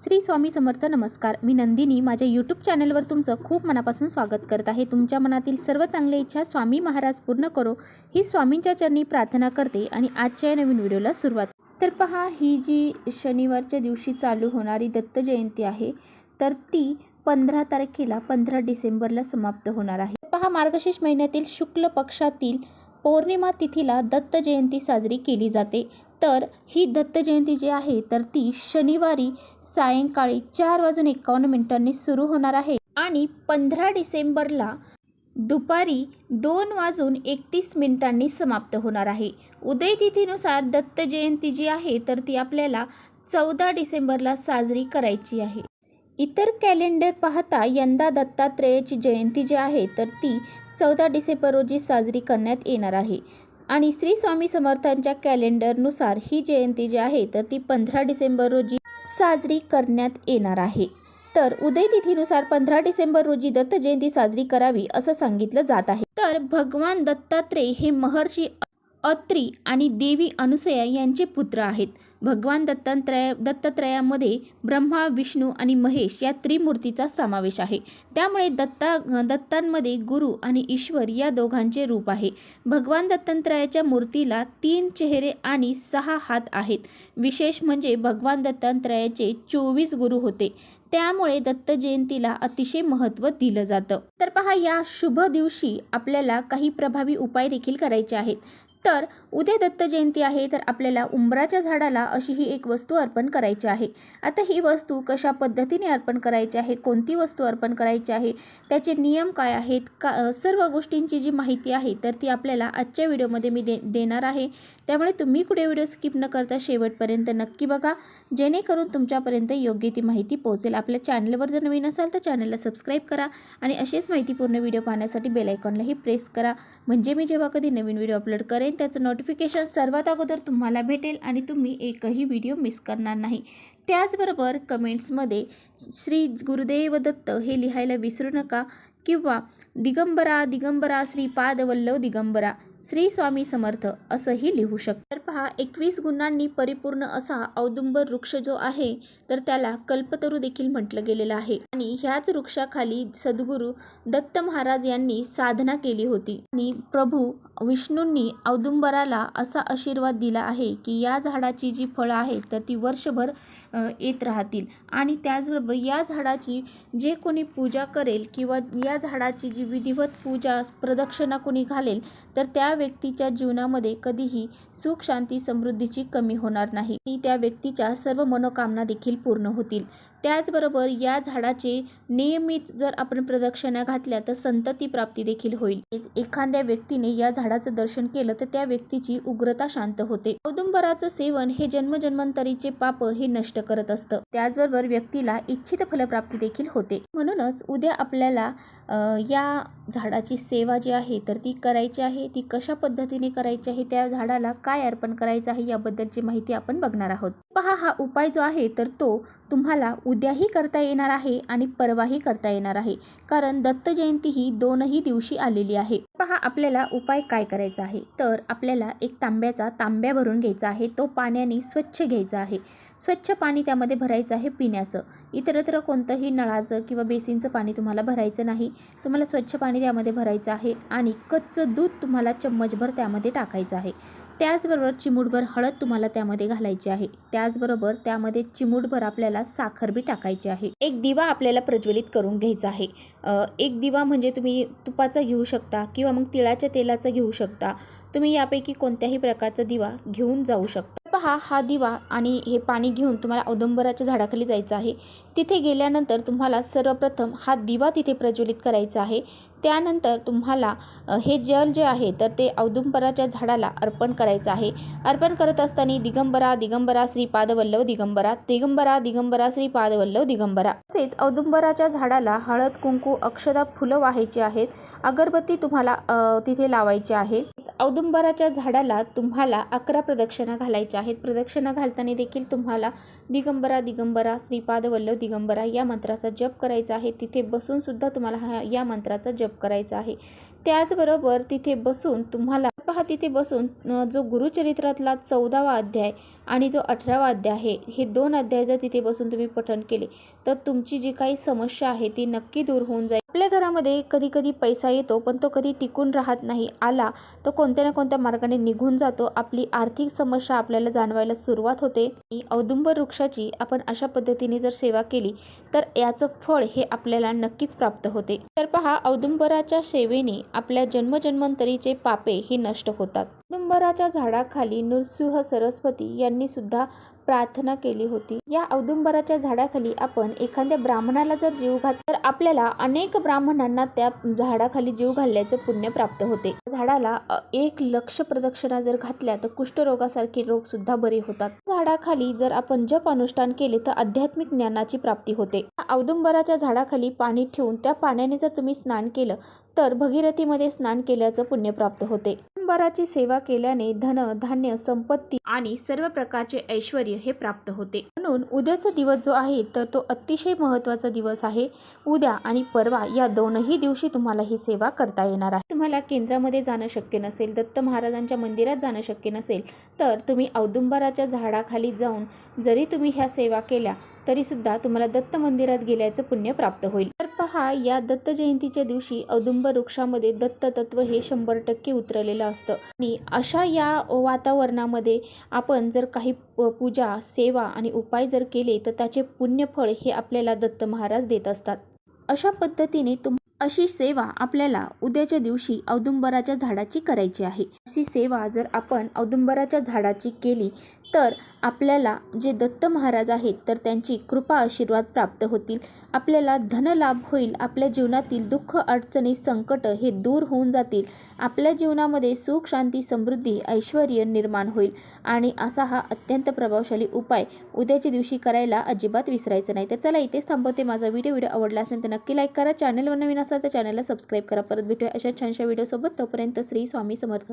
श्री स्वामी समर्थ नमस्कार. मी नंदिनी. माझ्या यूट्यूब चॅनलवर तुमचं खूप मनापासून स्वागत करत आहे. तुमच्या मनातील सर्व चांगल्या इच्छा स्वामी महाराज पूर्ण करो. ही स्वामींच्या चरणी प्रार्थना करते आणि आजच्या या नवीन व्हिडिओला सुरुवात. तर पहा ही जी शनिवारच्या दिवशी चालू होणारी दत्त जयंती आहे तर ती पंधरा तारखेला पंधरा डिसेंबरला समाप्त होणार आहे. पहा मार्गशीर्ष महिन्यातील शुक्ल पक्षातील पौर्णिमा तिथीला दत्त जयंती साजरी केली जाते. तर ही दत्त जयंती जी आहे तर ती शनिवारी सायंकाळी चार वाजून एकावन्न मिनिटांनी सुरू होणार आहे. आणि पंधरा डिसेंबरला दुपारी दोन वाजून एकतीस मिनिटांनी समाप्त होणार आहे. उदयतिथीनुसार दत्त जयंती जी आहे तर ती आपल्याला चौदा डिसेंबरला साजरी करायची आहे. इतर कॅलेंडर पाहता यंदा दत्तात्रेयाची जयंती जी आहे तर ती चौदा डिसेंबर रोजी साजरी करण्यात येणार आहे. आणि श्री स्वामी समर्थांच्या कॅलेंडरनुसार ही जयंती जी आहे तर ती पंधरा डिसेंबर रोजी साजरी करण्यात येणार आहे. तर उदय तिथीनुसार पंधरा डिसेंबर रोजी दत्त जयंती साजरी करावी असं सांगितलं जात आहे. तर भगवान दत्तात्रेय हे महर्षी अत्री आणि देवी अनुसया यांचे पुत्र आहेत. भगवान दत्तात्रय दत्तात्रयामध्ये ब्रह्मा विष्णू आणि महेश या त्रिमूर्तीचा समावेश आहे. त्यामुळे दत्ता दत्तांमध्ये गुरु आणि ईश्वर या दोघांचे रूप आहे. भगवान दत्तात्रयाच्या मूर्तीला तीन चेहरे आणि सहा हात आहेत. विशेष म्हणजे भगवान दत्तात्रयाचे चोवीस गुरु होते. त्यामुळे दत्त जयंतीला अतिशय महत्त्व दिलं जातं. तर पहा या शुभ दिवशी आपल्याला काही प्रभावी उपाय देखील करायचे आहेत. तर उद्या दत्त जयंती आहे तर आपल्याला उंबराच्या झाडाला अशी ही एक वस्तू अर्पण करायची आहे. आता ही वस्तू कशा पद्धतीने अर्पण करायची आहे कोणती वस्तू अर्पण करायची आहे त्याचे नियम काय आहेत का सर्व गोष्टींची जी माहिती आहे तर ती आपल्याला आजच्या व्हिडिओमध्ये मी दे देणार आहे. त्यामुळे तुम्ही कुठे व्हिडिओ स्किप न करता शेवटपर्यंत नक्की बघा. जेणेकरून तुमच्यापर्यंत योग्य ती माहिती पोहोचेल. आपल्या चॅनलवर जर नवीन असाल तर चॅनलला सबस्क्राईब करा आणि असेच माहितीपूर्ण व्हिडिओ पाहण्यासाठी बेलायकॉनलाही प्रेस करा. म्हणजे मी जेव्हा कधी नवीन व्हिडिओ अपलोड करेन त्याचं नोटिफिकेशन सर्वात अगोदर तुम्हाला भेटेल आणि तुम्ही एकही व्हिडिओ मिस करणार नाही. त्याचबरोबर कमेंट्समध्ये श्री गुरुदेव दत्त हे लिहायला विसरू नका किंवा दिगंबरा दिगंबरा श्री पादवल्लव दिगंबरा श्री स्वामी समर्थ असंही लिहू शकता. तर पहा एकवीस गुणांनी परिपूर्ण असा औदुंबर वृक्ष जो आहे तर त्याला कल्पतरू देखील म्हटलं गेलेलं आहे. आणि ह्याच वृक्षाखाली सद्गुरू दत्त महाराज यांनी साधना केली होती. आणि प्रभू विष्णूंनी औदुंबराला असा आशीर्वाद दिला आहे की या झाडाची जी फळं आहेत तर ती वर्षभर येत राहतील. आणि त्याचबरोबर या झाडाची जे कोणी पूजा करेल किंवा या झाडाची जी विधिवत पूजा प्रदक्षिणा कोणी घालेल तर त्या व्यक्तीच्या जीवनामध्ये कधीही सुख शांती समृद्धीची कमी होणार नाही. आणि त्या व्यक्तीच्या सर्व मनोकामना देखील पूर्ण होतील. त्याचबरोबर या झाडाचे नियमित जर आपण प्रदक्षिणा घातल्या तर संतती प्राप्ती देखील होईल. एखाद्या व्यक्तीने या झाडाचं दर्शन केलं तर त्या व्यक्तीची उग्रता शांत होते. औदुंबराचं सेवन हे जन्मजन्मांतरीचे पाप हे नष्ट करत असतं. त्याचबरोबर व्यक्तीला इच्छित फलप्राप्ती देखील होते. म्हणूनच उद्या आपल्याला या झाडाची सेवा जी आहे तर ती करायची आहे ती कशा पद्धतीने करायची आहे त्या झाडाला काय अर्पण करायचं आहे याबद्दलची माहिती आपण बघणार आहोत. पहा हा उपाय जो आहे तर तो तुम्हाला उद्याही करता येणार आहे आणि परवाही करता येणार आहे. कारण दत्त जयंती ही दोनही दिवशी आलेली आहे. पहा आपल्याला उपाय काय करायचा आहे? तर आपल्याला एक तांब्याचा तांब्या भरून घ्यायचा आहे. तो पाण्याने स्वच्छ घ्यायचा आहे. स्वच्छ पाणी त्यामध्ये भरायचं आहे पिण्याचं. इतरत्र कोणतंही नळाचं किंवा बेसिनचं पाणी तुम्हाला भरायचं नाही. तुम्हाला स्वच्छ पाणी त्यामध्ये भरायचं आहे आणि कच्चं दूध तुम्हाला चम्मचभर त्यामध्ये टाकायचं आहे. त्याचबरोबर चिमूटभर हळद तुम्हाला त्यामध्ये घालायची आहे. त्याचबरोबर त्यामध्ये चिमूटभर आपल्याला साखर बी टाकायची आहे. एक दिवा आपल्याला प्रज्वलित करून घ्यायचा आहे. एक दिवा म्हणजे तुम्ही तुपाचा घेऊ शकता किंवा मग तिळाच्या तेलाचा घेऊ शकता. तुम्ही यापैकी कोणत्याही प्रकारचा दिवा घेऊन जाऊ शकता. पहा हा दिवा आणि हे पाणी घेऊन तुम्हाला औदंबराच्या झाडाखाली जायचं आहे. तिथे गेल्यानंतर तुम्हाला सर्वप्रथम हा दिवा तिथे प्रज्वलित करायचा आहे. त्यानंतर तुम्हाला हे जल जे आहे तर ते औदुंबराच्या झाडाला अर्पण करायचं आहे. अर्पण करत असताना दिगंबरा दिगंबरा श्रीपाद वल्लभ दिगंबरा दिगंबरा दिगंबरा श्रीपादवल्लव दिगंबरा. तसेच औदुंबराच्या झाडाला हळद कुंकू अक्षदा फुलं व्हायची आहेत. अगरबत्ती तुम्हाला तिथे लावायची आहे. औदुंबराच्या झाडाला तुम्हाला अकरा प्रदक्षिणा घालायच्या आहेत. प्रदक्षिणा घालताना देखील तुम्हाला दिगंबरा दिगंबरा श्रीपादवल्लव दिगंबरा या मंत्राचा जप करायचा आहे. तिथे बसून सुद्धा तुम्हाला हा या मंत्राचा जप करायचा आहे. त्याचबरोबर तिथे बसून तुम्हाला पहा तिथे बसून जो गुरुचरित्रातला चौदावा अध्याय आणि जो अठरावा अध्याय आहे हे दोन अध्याय जर तिथे बसून तुम्ही पठण केले तर तुमची जी काही समस्या आहे ती नक्की दूर होऊन जाईल. आपल्या घरामध्ये कधी कधी पैसा येतो पण तो कधी टिकून राहत नाही आला तो कोणत्या ना कोणत्या मार्गाने निघून जातो. आपली आर्थिक समस्या आपल्याला जाणवायला सुरुवात होते. आणि औदुंबर वृक्षाची आपण अशा पद्धतीने जर सेवा केली तर याचं फळ हे आपल्याला नक्कीच प्राप्त होते. तर पहा औदुंबराच्या सेवेने आपल्या जन्मजन्मांतरीचे पापे हे नष्ट होतात. औदुंबराच्या झाडाखाली नृसिंह सरस्वती यांनी सुद्धा प्रार्थना केली होती. या औदुंबराच्या झाडाखाली आपण एखाद्या ब्राह्मणाला जर जीव घात तर आपल्याला अनेक ब्राह्मणांना त्या झाडाखाली जीव घालण्याचे पुण्य प्राप्त होते. झाडाला एक लक्ष प्रदक्षिणा जर घातल्या तर कुष्ठरोगासारखे रोग सुद्धा बरे होतात. झाडाखाली जर आपण जप अनुष्ठान केले तर आध्यात्मिक ज्ञानाची प्राप्ती होते. या औदुंबराच्या झाडाखाली पाणी ठेवून त्या पाण्याने जर तुम्ही स्नान केलं तर भगीरथीमध्ये स्नान केल्याचं पुण्य प्राप्त होते. औदुंबराची सेवा केल्याने धन धान्य संपत्ती आणि सर्व प्रकारचे ऐश्वर हे प्राप्त होते. म्हणून उद्याचा दिवस जो आहे तर तो अतिशय महत्त्वाचा दिवस आहे. उद्या आणि परवा या दोनही दिवशी तुम्हाला ही सेवा करता येणार आहे. तुम्हाला केंद्रामध्ये जाणं शक्य नसेल दत्त महाराजांच्या मंदिरात जाणं शक्य नसेल तर तुम्ही औदुंबराच्या झाडाखाली जाऊन जरी तुम्ही ह्या सेवा केल्या तरी सुद्धा तुम्हाला दत्त मंदिरात गेल्याचं पुण्य प्राप्त होईल. तर पहा या दत्त जयंतीच्या दिवशी औदुंबर वृक्षामध्ये दत्त तत्व हे शंभर टक्के उतरलेलं असतं. आणि अशा या वातावरणामध्ये आपण जर काही पूजा सेवा आणि उपाय जर केले तर त्याचे पुण्यफळ हे आपल्याला दत्त महाराज देत असतात. अशा पद्धतीने तुम अशी सेवा आपल्याला उद्याच्या दिवशी औदुंबराच्या झाडाची करायची आहे. अशी सेवा जर आपण औदुंबराच्या झाडाची केली तर आपल्याला जे दत्त महाराज आहेत तर त्यांची कृपा आशीर्वाद प्राप्त होतील. आपल्याला धनलाभ होईल. आपल्या जीवनातील दुःख अडचणी संकट हे दूर होऊन जातील. आपल्या जीवनामध्ये सुख शांती समृद्धी ऐश्वर निर्माण होईल. आणि असा हा अत्यंत प्रभावशाली उपाय उद्याच्या दिवशी करायला अजिबात विसरायचं नाही. तर चला इथेच थांबवते माझा व्हिडिओ व्हिडिओ आवडला असेल तर नक्की लाईक करा. चॅनलवर नवीन असाल तर चॅनलला सबस्क्राईब करा. परत भेटूया अशा छानशा व्हिडिओसोबत तोपर्यंत श्री स्वामी समर्थ.